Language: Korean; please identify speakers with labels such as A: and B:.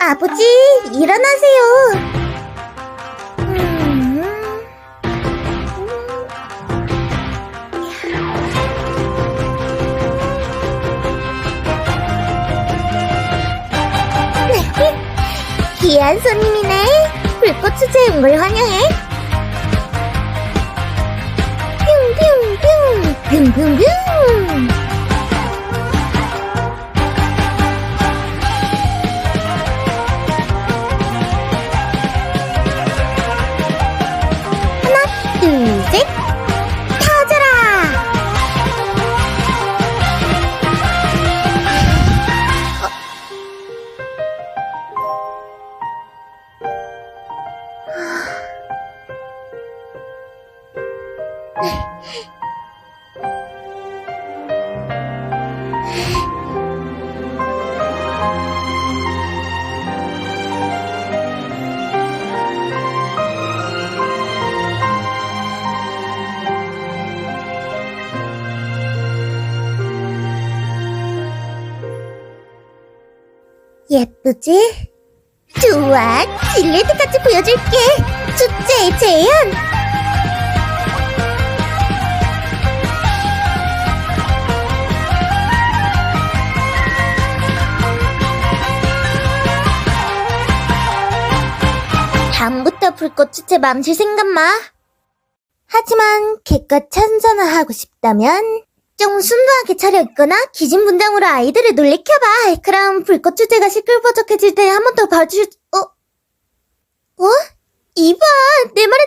A: 아버지, 일어나세요. 음. 귀한 손님이네. 불꽃 축제에 온 걸 환영해. 뿅뿅뿅, 뿅뿅뿅. 둘, 셋. 터져라! 예쁘지? 좋아, 질레드까지 보여줄게. 축제의 재현. 다음부터 불꽃 축제 맘실 생각 마. 하지만 개껏 찬선화하고 싶다면 좀 순수하게 차려입거나 기진분장으로 아이들을 놀래켜봐. 그럼 불꽃 축제가 시끌벅적해질 때 한 번 더 봐주... 어? 어? 이봐, 내 말은.